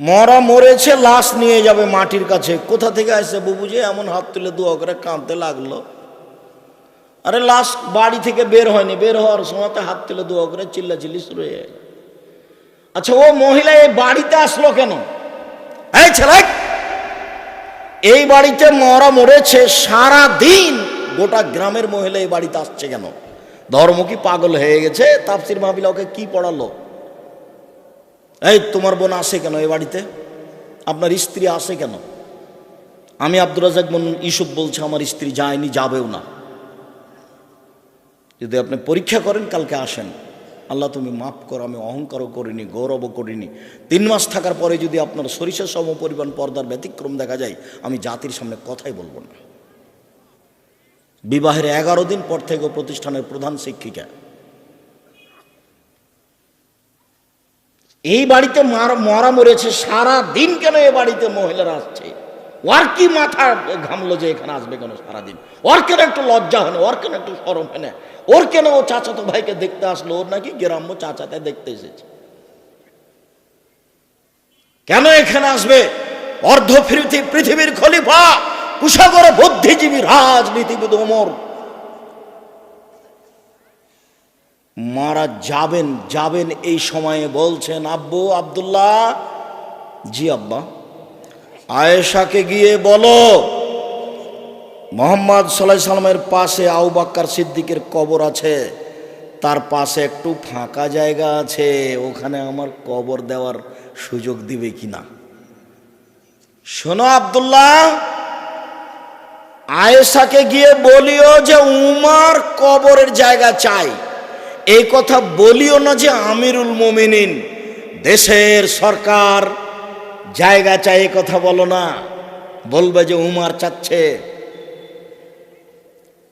মরা মরেছে, লাশ নিয়ে যাবে মাটির কাছে। কোথা থেকে আসছে বুবু যে? এমন হাত তুলে দু করে কাঁদতে লাগল। আরে লাশ বাড়ি থেকে বের হয়নি। বের হওয়ার সময় হাত তুলে দু করে চিল্লা চিল্লি শুরু হয়ে গেল। আচ্ছা ও মহিলা এই বাড়িতে আসলো কেন? ছেলে! এই বাড়িতে মরা মরেছে সারা দিন গোটা গ্রামের মহিলা এই বাড়িতে আসছে কেন? ধর্ম কি পাগল হয়ে গেছে? তাপসির মাহবিলা ওকে কি পড়ালো? এই, তোমার বোন আসে কেন এই বাড়িতে? আপনার স্ত্রী আসে কেন? আমি আব্দুর রাজাক বোন ইসুফ বলছে, আমার স্ত্রী যায়নি, যাবেও না। যদি আপনি পরীক্ষা করেন, কালকে আসেন। আল্লাহ তুমি মাফ করো, আমি অহংকারও করিনি, গৌরবও করিনি। তিন মাস থাকার পরে যদি আপনার সরিষা সম পরিমাণ পর্দার ব্যতিক্রম দেখা যায়, আমি জাতির সামনে কথাই বলব না। বিবাহের এগারো দিন পর থেকে প্রতিষ্ঠানের প্রধান শিক্ষিকা। এই বাড়িতে মার মরা মরেছে, সারা দিন কেন এ বাড়িতে মহিলারা আসছে? ওর কি মাথা ঘামলো যে এখানে আসবে কেন সারাদিন? ওর কেন একটু লজ্জা হয় না? ওর কেন একটু সরম হয় না? ওর কেন ও চাচাতো ভাইকে দেখতে আসলো? ওর নাকি গ্রাম্য চাচাতে দেখতে এসেছে। কেন এখানে আসবে? অর্ধ পৃথিবী পৃথিবীর খলিফা কুশাগর বুদ্ধিজীবী, রাজনীতিবিদ ওমর। মারা যাবেন যাবেন এই সময়ে বলছেন, আব্বু আব্দুল্লাহ। জি আব্বা। আয়েশাকে গিয়ে বলো, মোহাম্মদ সাল্লাহ সাল্লামের পাশে আউ বাক্কার সিদ্দিকের কবর আছে। তার পাশে একটু ফাঁকা জায়গা আছে। ওখানে আমার কবর দেওয়ার সুযোগ দিবে কিনা? শোনো আব্দুল্লাহ, আয়েশাকে গিয়ে বলিও যে উমার কবরের জায়গা চাই। এই কথা বলিও না যে আমিরুল মোমিনিন, দেশের সরকার। জায়গা চাই কথা বলো না। বলবে যে উমার চাচ্ছে।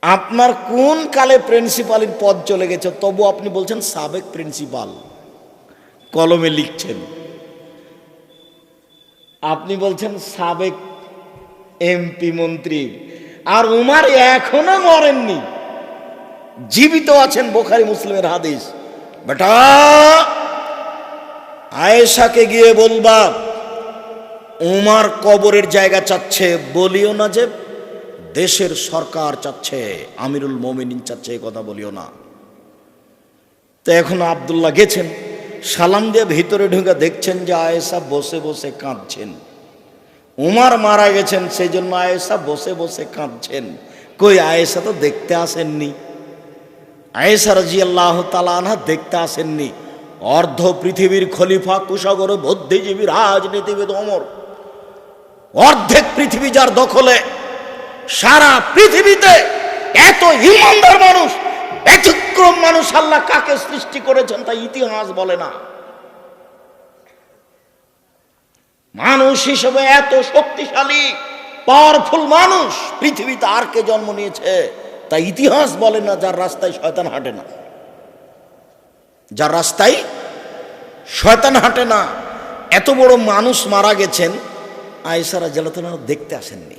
আপনার কোন কালে প্রিন্সিপালের পদ চলে গেছে? তবু আপনি বলছেন সাবেক প্রিন্সিপাল। কলমে লিখছেন। আপনি বলছেন সাবেক এমপি মন্ত্রী। আর উমার এখনও মরেননি। জীবিত আছেন বোখারি মুসলিমের হাদিস। বেটা, আয়েশাকে গিয়ে বলবা, উমার কবরের জায়গা চাচ্ছে, বলিও না যে দেশের সরকার চাচ্ছে, আমিরুল মোমিনিন চাচ্ছে এই কথা বলিও না। তো এখন আবদুল্লাহ গেছেন, সালাম দিয়ে ভিতরে ঢুকে দেখছেন যে আয়েশা বসে বসে কাঁদছেন। উমার মারা গেছেন, সেই জন্য আয়েশা বসে বসে কাঁদছেন। কই, আয়েশা তো দেখতে আসেননি। আয়েশা রাজি আল্লাহ তালানা দেখতে আসেননি। অর্ধ পৃথিবীর খলিফা কুশাগর বুদ্ধিজীবী, রাজনীতিবিদ, অমর। অর্ধেক পৃথিবী যার দখলে, সারা পৃথিবীতে এত ইমানদার মানুষ, ব্যতিক্রম মানুষ আল্লাহ কাকে সৃষ্টি করেছেন তা ইতিহাস বলে না। মানুষ হিসেবে এত শক্তিশালী পাওয়ারফুল মানুষ পৃথিবীতে আর কে জন্ম নিয়েছে? তা ইতিহাস বলে না, যার রাস্তায় শয়তান হাঁটে না। যার রাস্তায় শয়তান হাঁটে না। এত বড় মানুষ মারা গেছেন আয়েসারা জেলাতনা দেখতে আসেননি।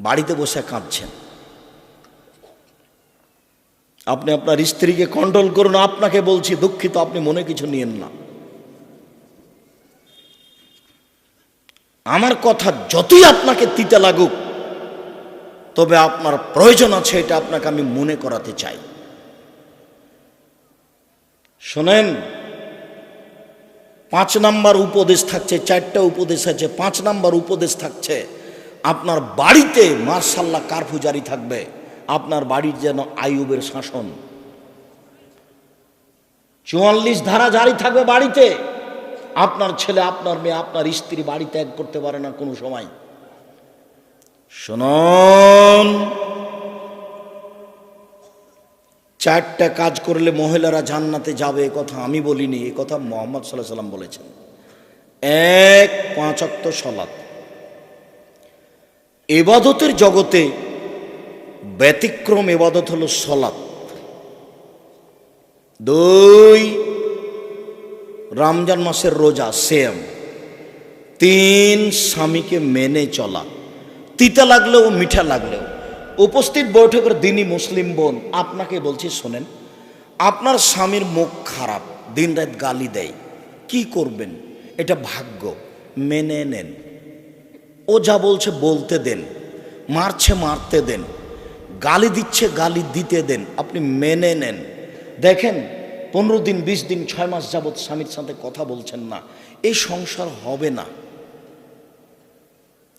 বাড়িতে বসে কাঁদছেন। আপনি আপনার স্ত্রীকে কন্ট্রোল করুন, আপনাকে বলছি, দুঃখিত, আপনি মনে কিছু নিয়েন না। আমার কথা যতই আপনাকে তিতে লাগুক তবে আপনার প্রয়োজন আছে, এটা আপনাকে আমি মনে করাতে চাই। শোনেন, পাঁচ নাম্বার উপদেশ থাকছে, চারটা উপদেশ আছে, পাঁচ নাম্বার উপদেশ থাকছে, আপনার বাড়িতে মার্শাল্লাহ কারফু জারি থাকবে, আপনার বাড়ির যেন আয়ুবের শাসন। চুয়াল্লিশ ধারা জারি থাকবে বাড়িতে, আপনার ছেলে, আপনার মেয়ে, আপনার স্ত্রী বাড়ি ত্যাগ করতে পারে না কোনো সময়। শুনুন। চারটা কাজ করলে মহিলারা জান্নাতে যাবে, এ কথা আমি বলিনি, এ কথা মোহাম্মদ সাল্লাহ সাল্লাম বলেছেন। এক পাঁচক্ত সলাৎ এবাদতের জগতে ব্যতিক্রম এবাদত হল সলাৎ দুই, রমজান মাসের রোজা সেম তিন, স্বামীকে মেনে চলা। তিতা লাগলেও মিঠা লাগলেও। উপস্থিত বৈঠকের দিনই মুসলিম বোন আপনাকে বলছি, শোনেন, আপনার স্বামীর মুখ খারাপ, দিন রাত গালি দেয়, কি করবেন? এটা ভাগ্য, মেনে নেন। ও যা বলছে বলতে দেন, মারছে মারতে দেন, গালি দিচ্ছে গালি দিতে দেন, আপনি মেনে নেন। দেখেন, পনেরো দিন, বিশ দিন, ছয় মাস যাবৎ স্বামীর সাথে কথা বলছেন না, এই সংসার হবে না।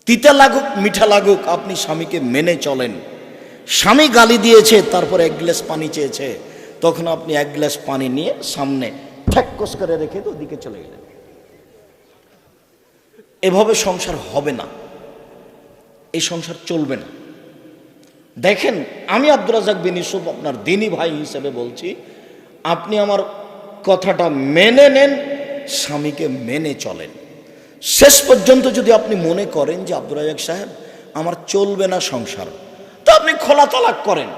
তিতা লাগুক, মিঠা লাগুক, আপনি স্বামীকে মেনে চলেন। স্বামী গালি দিয়েছে, তারপর এক গ্লাস পানি চেয়েছে। তখন আপনি এক গ্লাস পানি নিয়ে সামনে ঠ্যাক্কস করে রেখে তো ওদিকে চলে গেলেন। এভাবে সংসার হবে না। এই সংসার চলবে না। দেখেন, আমি আব্দুল রাজাক বিন ইউসুফ আপনার দিনী ভাই হিসেবে বলছি, আপনি আমার কথাটা মেনে নেন, স্বামীকে মেনে চলেন। শেষ পর্যন্ত যদি আপনি মনে করেন যে আব্দুল রাজাক সাহেব, আমার চলবে না সংসার। তো আপনি খোলা তালাক করেন।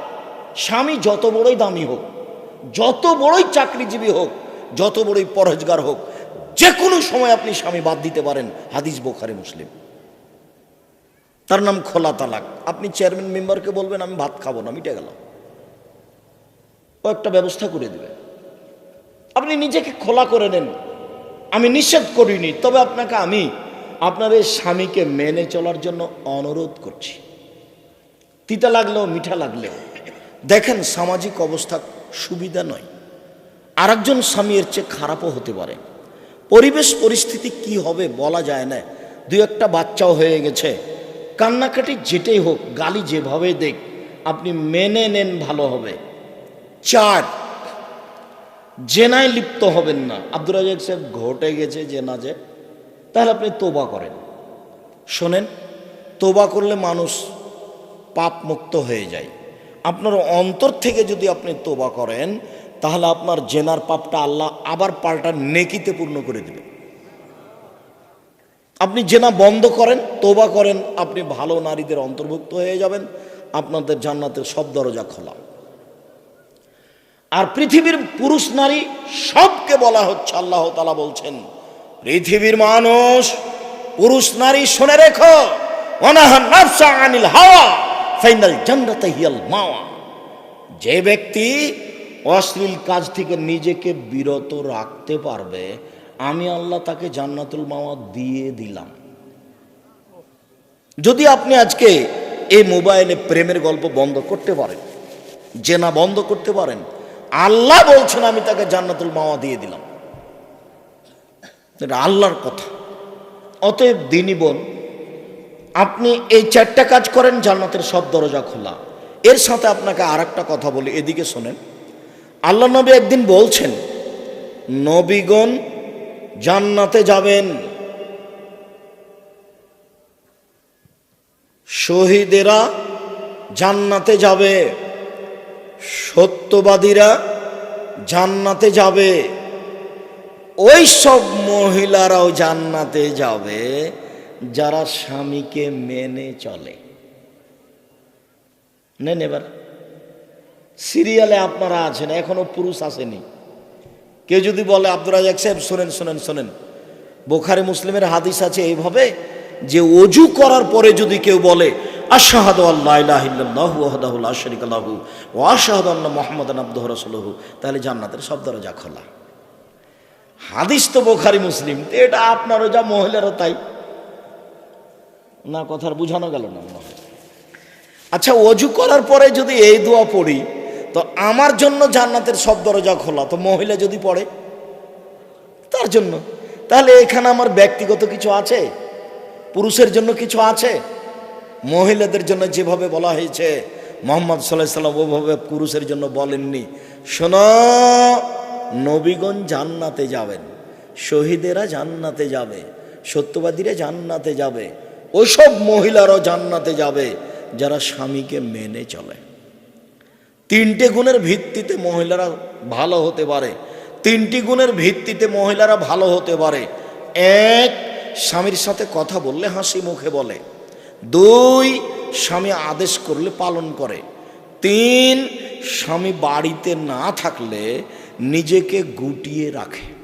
স্বামী যত বড়ই দামি হোক, যত বড়ই চাকরিজীবী হোক, যত বড়ই পরহেজগার হোক, যে কোনো সময় আপনি স্বামী বাদ দিতে পারেন, হাদিস বোখারি, মুসলিম। তার নাম খোলা তালাক। আপনি চেয়ারম্যান মেম্বারকে বলবেন, আমি ভাত খাব না, মিটে গেল। ও একটা ব্যবস্থা করে দেবে। আপনি নিজেকে খোলা করে নেন। আমি নিষেধ করিনি, তবে আপনাকে আমি আপনার এই স্বামীকে মেনে চলার জন্য অনুরোধ করছি। তিতা লাগলেও মিঠা লাগলেও। দেখেন, সামাজিক অবস্থা সুবিধা নয়। আরেকজন স্বামী এর চেয়ে খারাপও হতে পারে। পরিবেশ পরিস্থিতি কি হবে বলা যায় না। দু একটা বাচ্চাও হয়ে গেছে। কান্নাকাটি যেটাই হোক, গালি যেভাবে দেখ, আপনি মেনে নেন ভালো হবে। চার জেনায় লিপ্ত হবেন না। আব্দুল রাজাক সাহেব ঘটে গেছে জেনা যে, তাহলে আপনি তোবা করেন। শোনেন, তোবা করলে মানুষ পাপ মুক্ত হয়ে যায়। আপনার অন্তর থেকে যদি আপনি তোবা করেন, তাহলে আপনার জেনার পাপটা আল্লাহ আবার পাল্টা নেকিতে পূর্ণ করে দেবে। আপনি জেনা বন্ধ করেন, তোবা করেন, আপনি ভালো নারীদের অন্তর্ভুক্ত হয়ে যাবেন, আপনাদের জান্নাতের সব দরজা খোলা। আর পৃথিবীর পুরুষ নারী সবকে বলা হচ্ছে, আল্লাহ তালা বলছেন, পৃথিবীর মানুষ, পুরুষ নারী শুনে রেখো হাওয়া, ফাইনাল মাওয়া। যে ব্যক্তি অশ্লীল কাজ থেকে নিজেকে বিরত রাখতে পারবে, আমি আল্লাহ তাকে জান্নাতুল মাওয়া দিয়ে দিলাম। যদি আপনি আজকে এই মোবাইলে প্রেমের গল্প বন্ধ করতে পারেন, জেনা বন্ধ করতে পারেন আল্লাহ বলছেন, আমি তাকে জান্নাতুল মাওয়া দিয়ে দিলাম। এটা আল্লাহর কথা। অতএব দিনী বোন, আপনি এই চারটা কাজ করেন, জান্নাতের সব দরজা খোলা। এর সাথে আপনাকে আর কথা বলি, এদিকে শোনেন। আল্লাহ নবী একদিন বলছেন, নবীগণ জান্নাতে যাবেন। শহীদেরা জান্নাতে যাবে। সত্যবাদীরা জান্নাতে যাবে। ওই সব মহিলারাও জান্নাতে যাবে যারা স্বামীকে মেনে চলে। নেন এবার। সিরিয়ালে আপনারা আছেন, এখনও পুরুষ আসেনি। কেউ যদি বলে আব্দুল রাজাক সাহেব, শোনেন শোনেন শোনেন। বোখারে মুসলিমের হাদিস আছে এইভাবে যে অজু করার পরে যদি কেউ বলে আশাহাদ আল্লাহ ইলাহিল্লাহু ওয়াহদাহুল আশরিক লাহু ওয়া আশহাদু আন্না মুহাম্মাদান আবদুহু রাসূলুহু। তাহলে জান্নাতের সব দরজা খোলা। হাদিস তো বোখারি, মুসলিম। এটা আপনারও যা, মহিলারও তাই। না, কথার বুঝানো গেল না আচ্ছা অজু করার পরে যদি এই দোয়া পড়ি, তো আমার জন্য জান্নাতের সব দরজা খোলা। তো মহিলা যদি পড়ে, তার জন্য। তাহলে এখানে আমার ব্যক্তিগত কিছু আছে? পুরুষের জন্য কিছু আছে? মহিলাদের জন্য যেভাবে বলা হয়েছে, মোহাম্মদ সাল্লাহ সাল্লাম ওভাবে পুরুষের জন্য বলেননি। শোনো, নবীগণ জান্নাতে যাবেন, শহীদেরা জান্নাতে যাবে, সত্যবাদীরা জান্নাতে যাবে ওইসব মহিলারাও জান্নাতে যাবে, যারা স্বামীকে মেনে চলে। তিনটে গুণের ভিত্তিতে মহিলারা ভালো হতে পারে, তিনটি গুণের ভিত্তিতে মহিলারা ভালো হতে পারে। এক, স্বামীর সাথে কথা বললে হাসি মুখে বলে। দুই, স্বামী আদেশ করলে পালন করে। তিন, স্বামী বাড়িতে না থাকলে নিজেকে গুটিয়ে রাখে।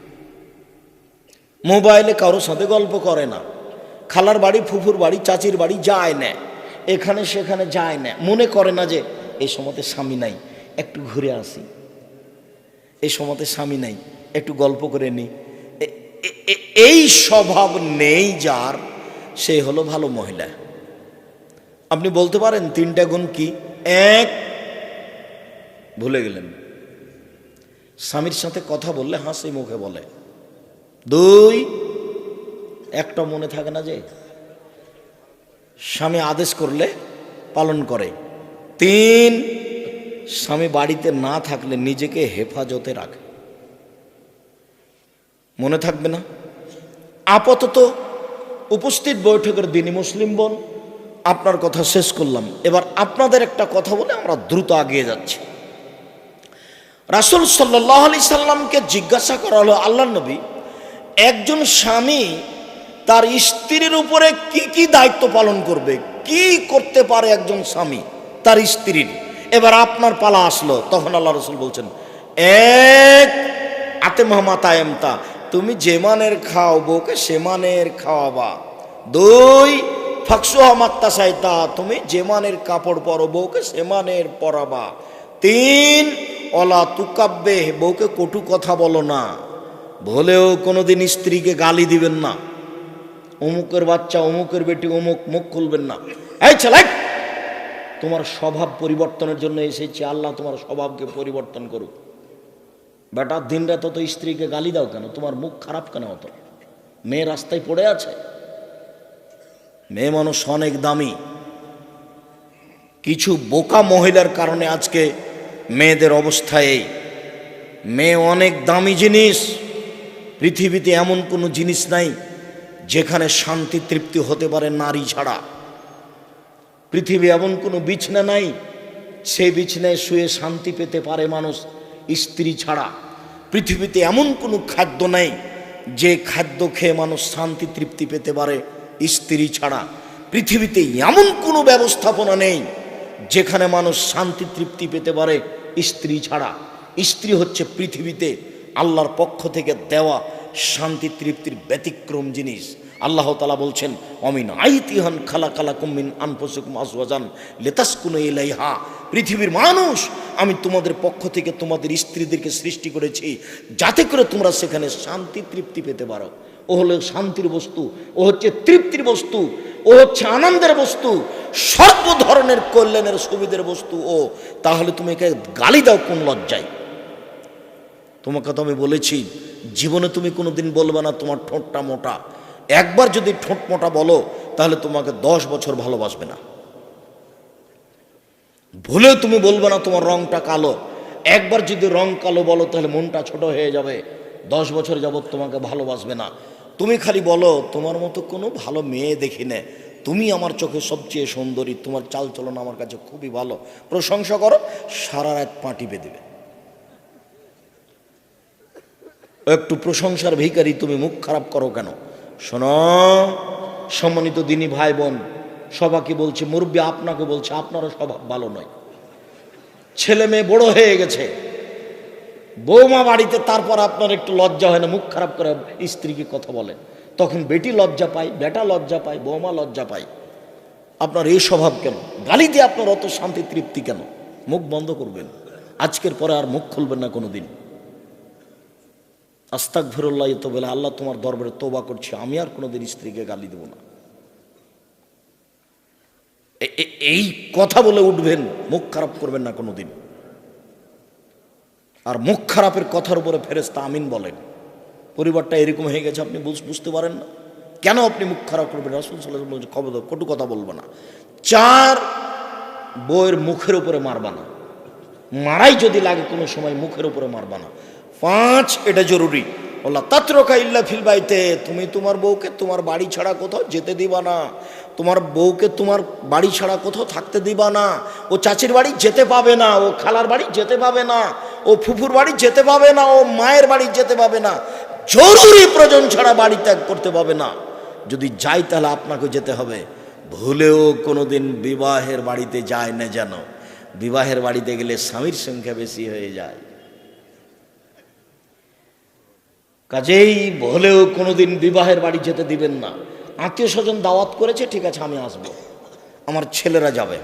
মোবাইলে কারোর সাথে গল্প করে না। খালার বাড়ি, ফুফুর বাড়ি, চাচির বাড়ি যায় না। এখানে সেখানে যায় না। মনে করে না যে এই সময়তে স্বামী নাই, একটু ঘুরে আসি। এই সময়তে স্বামী নাই, একটু গল্প করে নি। এই স্বভাব নেই যার, সে হলো ভালো মহিলা। আপনি বলতে পারেন তিনটা গুণ কি? এক। ভুলে গেলেন। স্বামীর সাথে কথা বললে হাসি মুখে বলে। দুই। একটা মনে থাকে না যে স্বামী আদেশ করলে পালন করে। তিন। স্বামী বাড়িতে না থাকলে নিজেকে হেফাজতে রাখে। মনে থাকবে না? আপাতত উপস্থিত বৈঠকের দিনই মুসলিম বোন। আপনার কথা শেষ করলাম। এবার আপনাদের একটা কথা বলে আমরা দ্রুত আগিয়ে যাচ্ছি। রাসুল সাল্লাহ আলি সাল্লামকে জিজ্ঞাসা করা হলো, আল্লাহ নবী, একজন স্বামী তার স্ত্রীর উপরে কি কি দায়িত্ব পালন করবে? কি করতে পারে একজন স্বামী তার স্ত্রীর? এবার আপনার পালা আসলো। তখন আল্লাহ রসুল বলছেন, এক আতে এমতা, তুমি যে মানের খাও বউকে সে মানের খাওয়াবা। দুই ফাকসুহা মাত্তা সাইতা তুমি যে মানের কাপড় পরো বউকে, সে মানের পরাবা। তিন, অলা তুকাব্বে, বউকে কটু কথা বলো না। ভুলেও কোনোদিন স্ত্রীকে গালি দিবেন না। অমুকের বাচ্চা, অমুকের বেটি, অমুক মুখ খুলবেন না। এই ছেলে তোমার স্বভাব পরিবর্তনের জন্য এসেছে, আল্লাহ তোমার স্বভাবকে পরিবর্তন করুক। বেটা দিন রাত তো স্ত্রীকে গালি দাও কেন? তোমার মুখ খারাপ কেন হতো মেয়ে রাস্তায় পড়ে আছে? মেয়ে মানুষ অনেক দামি। কিছু বোকা মহিলার কারণে আজকে মেয়েদের অবস্থা এই। মেয়ে অনেক দামি জিনিস। পৃথিবীতে এমন কোনো জিনিস নাই যেখানে শান্তি তৃপ্তি হতে পারে নারী ছাড়া। পৃথিবী এমন কোনো বিছনা নাই সেই বিছনায় শুয়ে শান্তি পেতে পারে মানুষ স্ত্রী ছাড়া। পৃথিবীতে এমন কোনো খাদ্য নেই যে খাদ্য খেয়ে মানুষ শান্তি তৃপ্তি পেতে পারে স্ত্রী ছাড়া পৃথিবীতে এমন কোনো ব্যবস্থাপনা নেই যেখানে মানুষ শান্তি তৃপ্তি পেতে পারে স্ত্রী ছাড়া। স্ত্রী হচ্ছে পৃথিবীতে আল্লাহর পক্ষ থেকে দেওয়া শান্তি তৃপ্তির ব্যতিক্রম জিনিস। আল্লাহ তালা বলছেন, অমিন আইতিহান খালা খালা কুমিন আনফসুকুম আসওয়াজান লেতাসকুন ইলাইহা। পৃথিবীর মানুষ, আমি তোমাদের পক্ষ থেকে তোমাদের স্ত্রীদেরকে সৃষ্টি করেছি যাতে করে তোমরা সেখানে শান্তি তৃপ্তি পেতে পারো। ও হলো শান্তির বস্তু, ও হচ্ছে তৃপ্তির বস্তু, ও হচ্ছে আনন্দের বস্তু, সর্ব ধরনের কল্যাণের সুবিধের বস্তু ও। তাহলে তুমি একে গালি দাও কোন লজ্জায়? তোমাকে তো আমি বলেছি, জীবনে তুমি কোনোদিন বলবে না তোমার ঠোঁটটা মোটা। একবার যদি ঠোঁট মোটা বলো, তাহলে তোমাকে দশ বছর ভালোবাসবে না। ভুলেও তুমি বলবে না তোমার রংটা কালো। একবার যদি রং কালো বলো, তাহলে মনটা ছোট হয়ে যাবে। দশ বছর যাবৎ তোমাকে ভালোবাসবে না। তুমি খালি বলো, তোমার মতো কোনো ভালো মেয়ে দেখি নে। তুমি আমার চোখে সবচেয়ে সুন্দরী, তোমার চালচলন আমার কাছে খুবই ভালো। প্রশংসা করো, সারা রাত পাটি বেঁধেবে একটু প্রশংসার ভিখারি তুমি মুখ খারাপ করো কেন? শোনো, সম্মানিত দিনী ভাই বোন সবাকে বলছে, মুরব্বী আপনাকে বলছে, আপনারও স্বভাব ভালো নয়। ছেলে মেয়ে বড় হয়ে গেছে। বৌমা বাড়িতে, তারপর আপনার একটু লজ্জা হয় না, মুখ খারাপ করে স্ত্রীকে কথা বলেন তখন বেটি লজ্জা পায়, বেটা লজ্জা পায়, বৌমা লজ্জা পায়। আপনার এই স্বভাব কেন? গালি দিয়ে আপনার অত শান্তি, তৃপ্তি কেন? মুখ বন্ধ করবেন। আজকের পরে আর মুখ খুলবেন না কোনো দিন আস্তাক ফিরুল্লাহ তো বলে, আল্লাহ তোমার দরবারে তোবা করছি, আমি আর কোনোদিন স্ত্রীকে গালি দেব না। এই কথা বলে উঠবেন, মুখ খারাপ করবেন না কোনোদিন। আর মুখ খারাপের কথার উপরে ফেরেস্তা আমিন বলেন। পরিবারটা এরকম হয়ে গেছে, আপনি বুঝ- বুঝতে পারেন না। কেন আপনি মুখ খারাপ করবেন? রাসুল সাল্লাহ বলছে খবর কটু কথা বলব না। চার বইয়ের মুখের উপরে মারবা না। মারাই যদি লাগে কোনো সময় মুখের উপরে মারবা না। পাঁচ, এটা জরুরি। বললা, তাত্রকা ইল্লা ফিল বাইতে, তুমি তোমার বউকে তোমার বাড়ি ছাড়া কোথাও যেতে দিবা না। তোমার বউকে তোমার বাড়ি ছাড়া কোথাও থাকতে দিবা না। ও চাচির বাড়ি যেতে পাবে না, ও খালার বাড়ি যেতে পাবে না, ও ফুফুর বাড়ি যেতে পাবে না, ও মায়ের বাড়ি যেতে পাবে না। জরুরি প্রয়োজন ছাড়া বাড়ি ত্যাগ করতে পাবে না। যদি যাই তাহলে আপনাকে যেতে হবে। ভুলেও কোনোদিন বিবাহের বাড়িতে যায় না যেন। বিবাহের বাড়িতে গেলে স্বামীর সংখ্যা বেশি হয়ে যায়। কাজেই হলেও কোনোদিন বিবাহের বাড়ি যেতে দিবেন না। আত্মীয় স্বজন দাওয়াত করেছে, ঠিক আছে, আমি আসব। আমার ছেলেরা যাবে।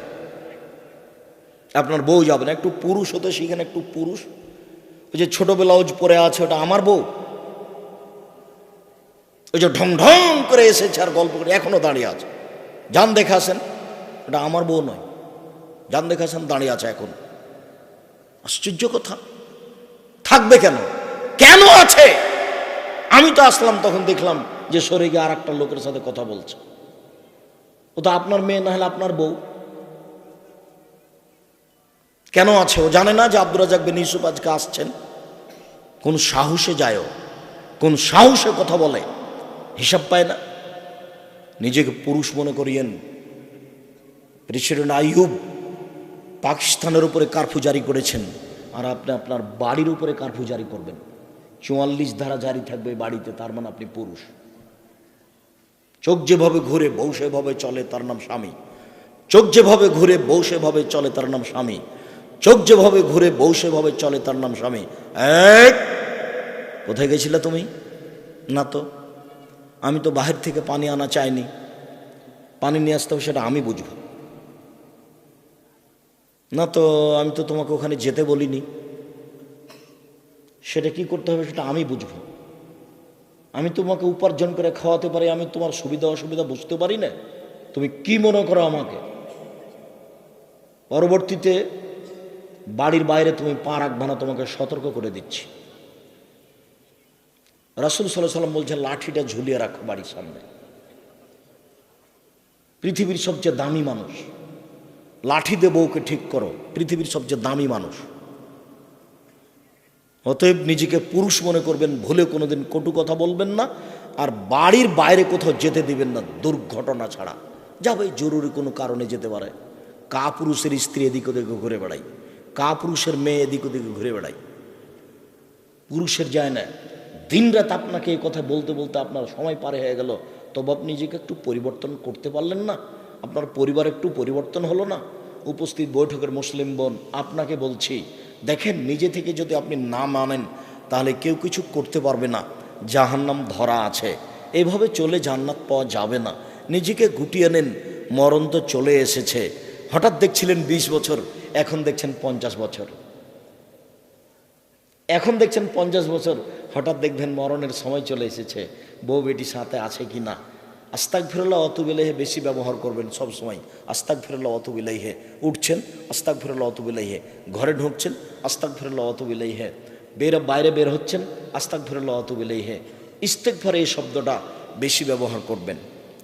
আপনার বউ যাবে না, একটু পুরুষ হতে শিখেন, একটু পুরুষ। ওই যে ছোট ব্লাউজ পরে আছে, ওটা আমার বউ। ওই যে ঢং ঢং করে এসেছে আর গল্প করে, এখনও দাঁড়িয়ে আছে। যান দেখাছেন এটা আমার বউ নয়। যান দেখাছেন দাঁড়িয়ে আছে এখন। আশ্চর্য কথা। থাকবে কেন? কেন আছে? আমি তো আসলাম, তখন দেখলাম যে সরে গিয়ে আর একটা লোকের সাথে কথা বলছে। ও তো আপনার মেয়ে, না হলে আপনার বউ। কেন আছে? ও জানে না যে আব্দুর রাজাক বিন ইউসুফ আজকে আসছেন। কোন সাহসে যায় কোন সাহসে কথা বলে? হিসাব পায় না। নিজেকে পুরুষ মনে করিয়েন। প্রেসিডেন্ট আইয়ুব পাকিস্তানের উপরে কারফিউ জারি করেছেন। আর আপনি আপনার বাড়ির উপরে কারফিউ জারি করবেন। চুয়াল্লিশ ধারা জারি থাকবে বাড়িতে, তার মানে আপনি পুরুষ। চোখ যেভাবে ঘুরে বউ সেভাবে চলে, তার নাম স্বামী। চোখ যেভাবে ঘুরে বউ সেভাবে চলে, তার নাম স্বামী। চোখ যেভাবে ঘুরে বউ সেভাবে চলে, তার নাম স্বামী। এক, কোথায় গেছিলে তুমি? না তো, আমি তো বাহির থেকে পানি আনা চাইনি। পানি নিয়ে আসতে হবে, সেটা আমি বুঝব। না তো, আমি তো তোমাকে ওখানে যেতে বলিনি। সেটা কি করতে হবে, সেটা আমি বুঝব। আমি তোমাকে উপার্জন করে খাওয়াতে পারি, আমি তোমার সুবিধা অসুবিধা বুঝতে পারি না? তুমি কি মনে করো আমাকে? পরবর্তীতে বাড়ির বাইরে তুমি পা রাখবে না, তোমাকে সতর্ক করে দিচ্ছি। রাসুল সাল্লাহ সাল্লাম বলছে লাঠিটা ঝুলিয়ে রাখো বাড়ির সামনে। পৃথিবীর সবচেয়ে দামি মানুষ। লাঠি দিয়ে বউকে ঠিক করো, পৃথিবীর সবচেয়ে দামি মানুষ। অতএব নিজেকে পুরুষ মনে করবেন ভুলে কোনোদিন কটু কথা বলবেন না, আর বাড়ির বাইরে কোথাও যেতে দিবেন না, দুর্ঘটনা ছাড়া। যাবে, জরুরি কোনো কারণে যেতে পারে। কা পুরুষের স্ত্রী এদিক ওদিকে ঘুরে বেড়াই কা পুরুষের মেয়ে এদিক ওদিকে ঘুরে বেড়াই পুরুষের যায় না। দিনরাত আপনাকে এই কথা বলতে বলতে আপনার সময় পারে হয়ে গেল। তবে আপনি নিজেকে একটু পরিবর্তন করতে পারলেন না। আপনার পরিবার একটু পরিবর্তন হলো না। উপস্থিত বৈঠকের মুসলিম বোন, আপনাকে বলছি দেখেন, নিজে থেকে যদি আপনি না মানেন, তাহলে কেউ কিছু করতে পারবে না। জাহান্নাম ধরা আছে। এভাবে চলে জান্নাত পাওয়া যাবে না। নিজেকে গুটিয়ে নেন, মরণ তো চলে এসেছে। হঠাৎ দেখছিলেন ২০ বছর, এখন দেখছেন পঞ্চাশ বছর। এখন দেখছেন পঞ্চাশ বছর, হঠাৎ দেখবেন মরণের সময় চলে এসেছে। বউ বেটি সাথে আছে কি না আস্তাক ফিরল্লা অত বিলাইহে বেশি ব্যবহার করবেন সব সময়। আস্তাক ফিরল্লা অত বিলাইহে উঠছেন আস্তাক ফিরল্লা অত বিলাইহে ঘরে ঢুকছেন আস্তাক ফিরল্লা অত বিলাইহে বের, বাইরে বের হচ্ছেন আস্তাক ফিরল্লা অত বিলাইহে ইস্তেক ফরে এই শব্দটা বেশি ব্যবহার করবেন।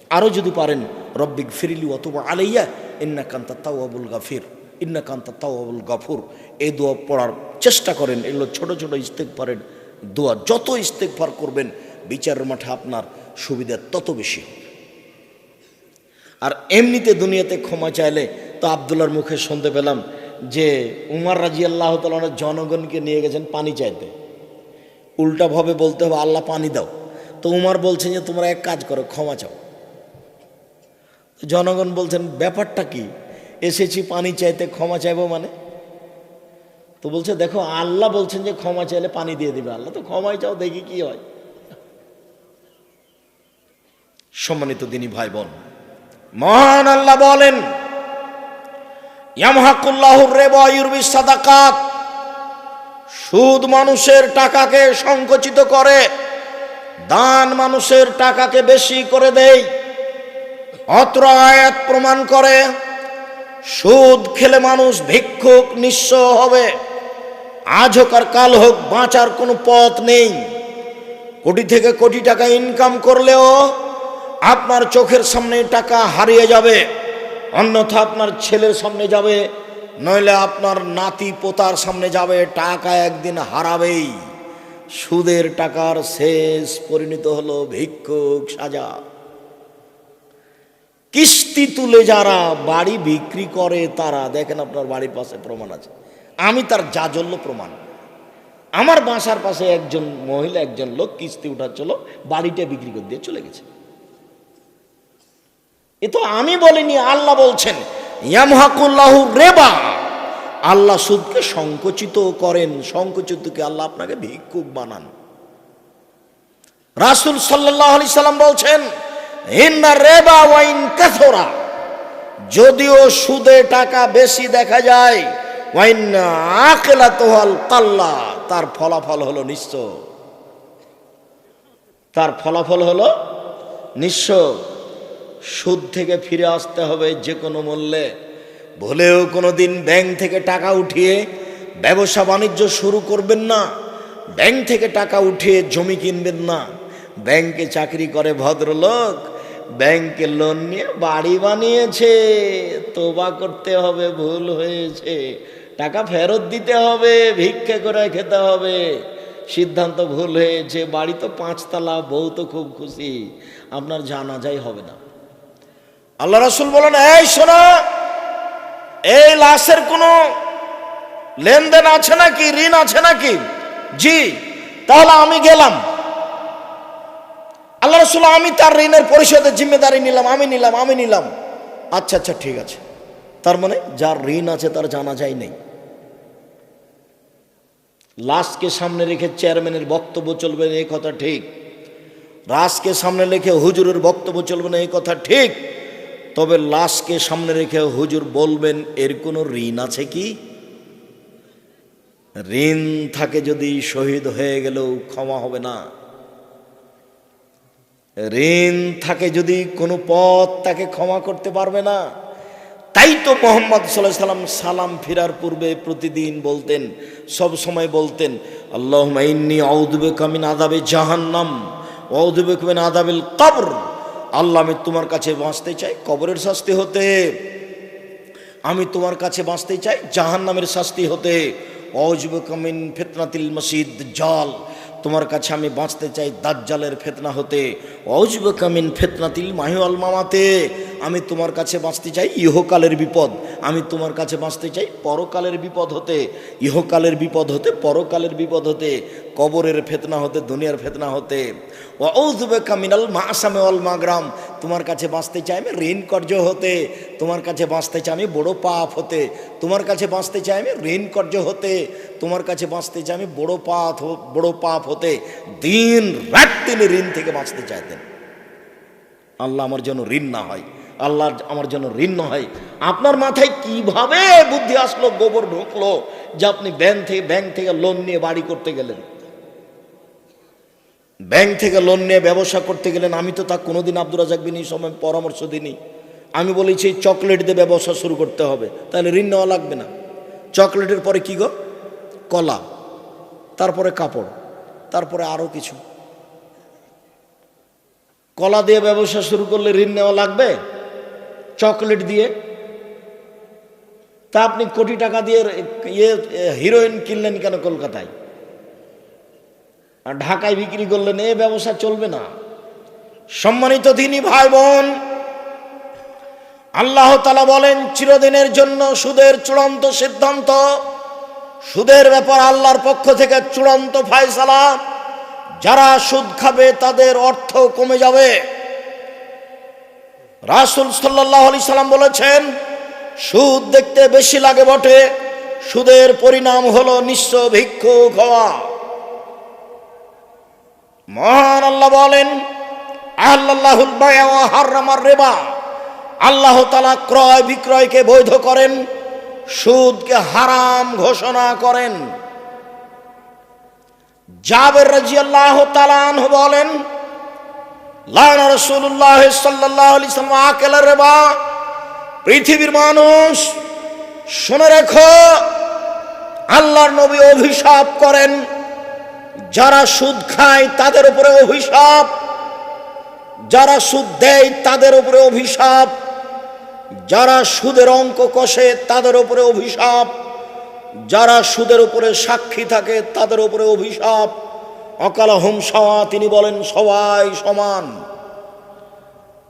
আরও যদি পারেন, রব্বিক ফিরিলি অতবা আলাইয়া ইন্না কান্তা তাও আবুল গাফির। ইন্না কান্তা তাও আবুল গাফুর। এই দোয়া পড়ার চেষ্টা করেন। এগুলো ছোট ছোট ইস্তেকফারের দোয়া। যত ইস্তেক ফার করবেন, বিচারের মাঠে আপনার সুবিধা তত বেশি হবে। আর এমনিতে দুনিয়াতে ক্ষমা চাইলে তো আবদুল্লার মুখে শুনতে পেলাম যে উমার রাজি আল্লাহ তালনের জনগণকে নিয়ে গেছেন পানি চাইতে। উল্টাভাবে বলতে হবে, আল্লাহ, পানি দাও। তো উমার বলছেন যে, তোমরা এক কাজ করো, ক্ষমা চাও। জনগণ বলছেন, ব্যাপারটা কি? এসেছি পানি চাইতে, ক্ষমা চাইব মানে? তো বলছে, দেখো, আল্লাহ বলছেন যে, ক্ষমা চাইলে পানি দিয়ে দিবে। আল্লাহ তো ক্ষমাই চাও, দেখি কি হয়। সম্মানিত দিনী ভাই বোন মহান আল্লাহ বলেন সুদ মানুষের টাকাকে সংকুচিত করে, দান মানুষের টাকাকে বেশি করে দেয়, অত্র আয়াত প্রমাণ করে, সুদ খেলে মানুষ ভিক্ষুক নিঃস্ব হবে আজ হোক আর কাল হোক বাঁচার কোনো পথ নেই, কোটি থেকে কোটি টাকা ইনকাম করলেও আপনার চোখের সামনে টাকা হারিয়ে যাবে, অন্যথা আপনার ছেলের সামনে যাবে, নইলে আপনার নাতি পোতার সামনে যাবে, টাকা একদিন হারাবেই। সুদের টাকার শেষ পরিণত হলো ভিক্ষুক সাজা। কিস্তি তুলে যারা বাড়ি বিক্রি করে, তারা, দেখেন আপনার বাড়ির পাশে প্রমাণ আছে। আমি তার জাজল্য প্রমাণ। আমার বাসার পাশে একজন মহিলা, একজন লোক কিস্তি উঠাচ্ছিল, বাড়িটা বিক্রি করে দিয়ে চলে গেছে। এ তো আমি বলিনি, আল্লাহ বলছেন, ইয়ামহাকুল্লাহু রেবা। আল্লাহ সুদকে সংকুচিত করেন সংকুচিতকে আল্লাহ আপনাকে ভিক্ষুক বানান। রাসুল সাল্লাহ আলি সাল্লাম বলছেন হিন্না রেবা ওয়াইন কাথোরা যদিও সুদে টাকা বেশি দেখা যায় ওয়াইন আকেলা তোহাল কাল্লা। তার ফলাফল হলো নিশ্চয়। তার ফলাফল হলো নিঃস্ব সুদ থেকে ফিরে আসতে হবে যে কোনো মূল্যে। ভুলেও কোনো দিন ব্যাংক থেকে টাকা উঠিয়ে ব্যবসা বাণিজ্য শুরু করবেন না। ব্যাংক থেকে টাকা উঠিয়ে জমি কিনবেন না। ব্যাংকে চাকরি করে ভদ্রলোক, ব্যাংকে লোন নিয়ে বাড়ি বানিয়েছে। তোবা করতে হবে, ভুল হয়েছে। টাকা ফেরত দিতে হবে, ভিক্ষে করে খেতে হবে। সিদ্ধান্ত ভুল হয়েছে, বাড়ি তো পাঁচতলা, বউ তো খুব খুশি। আপনার জানা যাই হবে না। আল্লাহ রসুল বলেন, এই শোনা, এই লাশের কোনো লেনদেন আছে নাকি? ঋণ আছে নাকি? জি, তাহলে আমি গেলাম। আল্লাহ রসুল, আমি তার ঋণের পরিশোধের জিম্মেদারি নিলাম, আমি নিলাম আমি নিলাম। আচ্ছা আচ্ছা ঠিক আছে। তার মানে যার ঋণ আছে তার জানা যায় নেই। লাশকে সামনে রেখে চেয়ারম্যানের বক্তব্য চলবে না এই কথা ঠিক। রাসকে সামনে রেখে হুজুরের বক্তব্য চলবে না এই কথা ঠিক। তবে লাশকে সামনে রেখে হুজুর বলবেন, এর কোনো ঋণ আছে কি? ঋণ থাকে যদি শহীদ হয়ে গেলেও ক্ষমা হবে না। ঋণ থাকে যদি কোনো পথ তাকে ক্ষমা করতে পারবে না। তাই তো মোহাম্মদ সাল্লাহ সাল্লাম সালাম ফিরার পূর্বে প্রতিদিন বলতেন, সব সময় বলতেন আল্লাহ ইন্নি আউদবে কামিন আদাবে জাহান্নাম অউদবে কামিন আদাবিল কবর। আল্লাহ, আমি তোমার কাছে বাঁচতে চাই, কবরের শাস্তি হতে। আমি তোমার কাছে বাঁচতে চাই জাহান নামের শাস্তি হতে। অজবে কামিন ফেতনাতিল মসিদ জাল তোমার কাছে আমি বাঁচতে চাই দাজ্জালের ফেতনা হতে। অজবে কামিন ফেতনাতিল মাহিউল মামাতে আমি তোমার কাছে বাঁচতে চাই ইহকালের বিপদ। আমি তোমার কাছে বাঁচতে চাই পরকালের বিপদ হতে। ইহকালের বিপদ হতে, পরকালের বিপদ হতে, কবরের ফেতনা হতে, দুনিয়ার ফেতনা হতে। ওজবে কামিনাল মা আসামে অল মাগ্রাম। তোমার কাছে বাঁচতে চাই আমি ঋণ কর্য হতে। তোমার কাছে বাঁচতে চাই আমি বড় পাপ হতে। তোমার কাছে বাঁচতে চাই আমি ঋণ কর্য হতে। তোমার কাছে বাঁচতে চাই আমি বড় পাপ বড় পাপ হতে। দিন রাত তিনি ঋণ থেকে বাঁচতে চাইতেন। আল্লাহ আমার জন্য ঋণ না হয়। আল্লাহ আমার জন্য ঋণ হয়। আপনার মাথায় কীভাবে বুদ্ধি আসলো, গোবর ঢুকলো যে আপনি ব্যাংক থেকে ব্যাংক থেকে লোন নিয়ে বাড়ি করতে গেলেন? ব্যাংক থেকে লোন নিয়ে ব্যবসা করতে গেলেন, আমি তো তা কোনোদিন আব্দুর রাজাক বিন সময় পরামর্শ দিইনি। আমি বলেছি চকলেট দিয়ে ব্যবসা শুরু করতে হবে। তাহলে ঋণ নেওয়া লাগবে না। চকলেটের পরে কি গো? কলা, তারপরে কাপড়, তারপরে আরও কিছু। কলা দিয়ে ব্যবসা শুরু করলে ঋণ নেওয়া লাগবে? চকলেট দিয়ে। তা আপনি কোটি টাকা দিয়ে ইয়ে হিরোইন কিনলেন কেন কলকাতায়? আর ঢাকায় বিক্রি করলেন, এ ব্যবসা চলবে না। সম্মানিত দিনী ভাই বোন আল্লাহ তালা বলেন, চিরদিনের জন্য সুদের চূড়ান্ত সিদ্ধান্ত। সুদের ব্যাপার আল্লাহর পক্ষ থেকে চূড়ান্ত ফায়সালা। যারা সুদ খাবে, তাদের অর্থ কমে যাবে। রাসুল সাল্লাহ আলি সাল্লাম বলেছেন, সুদ দেখতে বেশি লাগে বটে, সুদের পরিণাম হলো নিঃস্ব ভিক্ষুক হওয়া। মহান আল্লাহ বলেন আল্লাহুল রেবা। আল্লাহ তালা ক্রয় বিক্রয়কে বৈধ করেন, সুদকে হারাম ঘোষণা করেন। জাবের রাজি আল্লাহ তালান বলেন রেবা, পৃথিবীর মানুষ, শুনে রেখো, আল্লাহর নবী অভিশাপ করেন। যারা সুদ খায় তাদের উপরে অভিশাপ। যারা সুদ দেয় তাদের উপরে অভিশাপ। যারা সুদের অঙ্ক কষে তাদের উপরে অভিশাপ। যারা সুদের উপরে সাক্ষী থাকে তাদের উপরে অভিশাপ। অকাল হোম সওয়া, তিনি বলেন, সবাই সমান।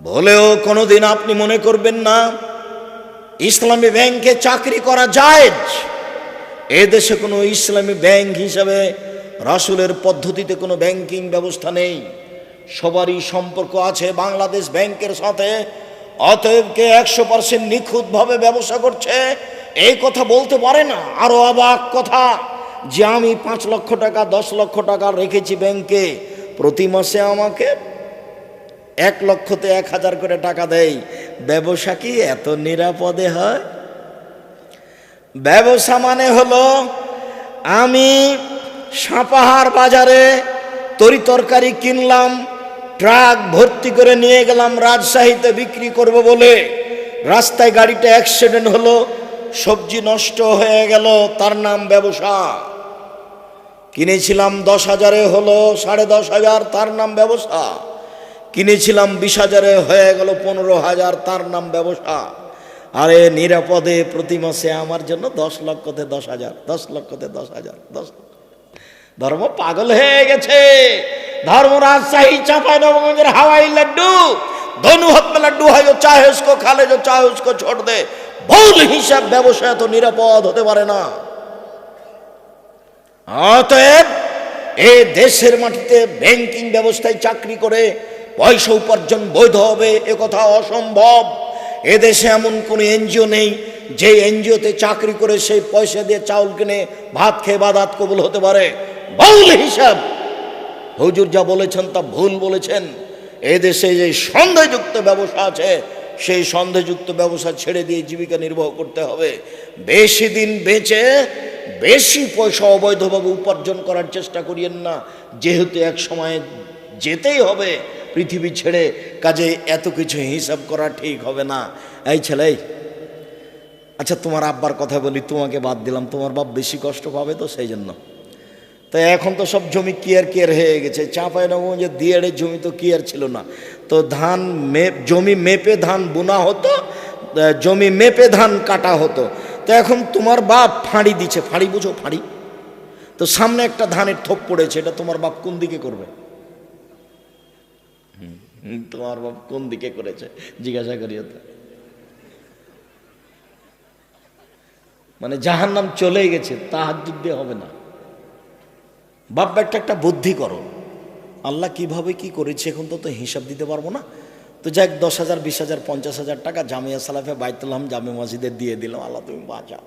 বলেও কোনোদিন আপনি মনে করবেন না, ইসলামী ব্যাংকে চাকরি করা যায় এ দেশে কোনো ইসলামী ব্যাংক হিসাবে রাসুলের পদ্ধতিতে কোনো ব্যাংকিং ব্যবস্থা নেই। সবারই সম্পর্ক আছে বাংলাদেশ ব্যাংকের সাথে, অতএব কে একশো পার্সেন্ট নিখুঁতভাবে ব্যবসা করছে, এই কথা বলতে পারে না। আরও অবাক কথা। যে আমি পাঁচ লক্ষ টাকা, দশ লক্ষ টাকা রেখেছি ব্যাংকে, প্রতি মাসে আমাকে এক লক্ষতে এক হাজার করে টাকা দেয়। ব্যবসা কি এত নিরাপদে হয়? ব্যবসা মানে হলো আমি সাপাহার বাজারে তরি তরকারি কিনলাম, ট্রাক ভর্তি করে নিয়ে গেলাম, রাজশাহীতে বিক্রি করব বলে। রাস্তায় গাড়িটা অ্যাক্সিডেন্ট হলো, সবজি নষ্ট হয়ে গেল, তার নাম ব্যবসা। কিনেছিলাম দশ হাজারে হলো, সাড়ে দশ হাজার, তার নাম ব্যবসা। কিনেছিলাম বিশ হাজারে, হয়ে গেল পনেরো হাজার, তার নাম ব্যবসা। আরে নিরাপদে প্রতি মাসে আমার জন্য দশ লক্ষতে দশ হাজার, দশ লক্ষতে দশ হাজার, দশ ধর্ম পাগল হয়ে গেছে। ধর্ম রাজশাহী, চাঁপাই, নবগঞ্জের হাওয়াই লাড্ডু। ধনু হাত লাড্ডু, হয় চাহে উসকো খালে যো চাহে উসকো ছোট দে। ভুল হিসাব ব্যবসা এত নিরাপদ হতে পারে না। অতএব এ দেশের মাটিতে ব্যাংকিং ব্যবস্থায় চাকরি করে পয়সা উপার্জন বৈধ হবে, এ কথা অসম্ভব। এদেশে এমন কোনো এনজিও নেই, যে এনজিওতে চাকরি করে সেই পয়সা দিয়ে চাউল কিনে ভাত খেয়ে বাদাত কবুল হতে পারে। ভুল হিসাব। হুজুর যা বলেছেন তা ভুল বলেছেন। এদেশে যে সন্দেহযুক্ত ব্যবসা আছে সেই সন্দেহযুক্ত ব্যবসা ছেড়ে দিয়ে জীবিকা নির্বাহ করতে হবে। বেশি দিন বেঁচে, বেশি পয়সা অবৈধভাবে উপার্জন করার চেষ্টা করিয়েন না। যেহেতু এক সময় যেতেই হবে, পৃথিবী ছেড়ে কাজে এত কিছু হিসাব করা ঠিক হবে না। এই ছেলে আচ্ছা তোমার আব্বার কথা বলি, তোমাকে বাদ দিলাম। তোমার বাপ বেশি কষ্ট পাবে তো সেই জন্য। তো এখন তো সব জমি কিয়ার কেয়ার হয়ে গেছে। চাঁপাই নবগঞ্জে দিয়াড়ে জমি তো কিয়ার ছিল না। তো ধান মেপ জমি মেপে ধান বোনা হতো জমি মেপে ধান কাটা হতো। তো এখন তোমার বাপ ফাঁড়ি দিচ্ছে ফাঁড়ি বুঝো, ফাঁড়ি। তো সামনে একটা ধানের থোপ পড়েছে, এটা তোমার বাপ কোন দিকে করবে? তোমার বাপ কোন দিকে করেছে? জিজ্ঞাসা করিও তো। মানে যাহার নাম চলে গেছে তাহার দিয়ে হবে না। বাপ একটা একটা বুদ্ধি করো। আল্লাহ কীভাবে কি করেছে এখন তো তো হিসাব দিতে পারব না। তো যাক, দশ হাজার, বিশ হাজার, পঞ্চাশ হাজার টাকা জামিয়া সালাফে বাইতুল্লাহাম জামে মসজিদে দিয়ে দিলাম। আল্লাহ তুমি বাঁচাও।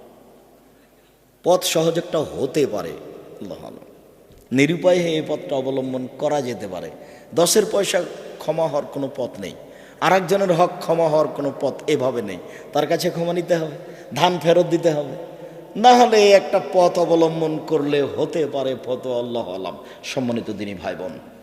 পথ সহজ একটা হতে পারে নিরুপায় হয়ে এই পথটা অবলম্বন করা যেতে পারে। দশের পয়সা ক্ষমা হওয়ার কোনো পথ নেই। আর একজনের হক ক্ষমা হওয়ার কোনো পথ এভাবে নেই। তার কাছে ক্ষমা নিতে হবে, ধান ফেরত দিতে হবে। না হলে একটা পথ অবলম্বন করলে হতে পারে ফত আল্লাহ আলাম। সম্মানিত দিনী ভাই বোন।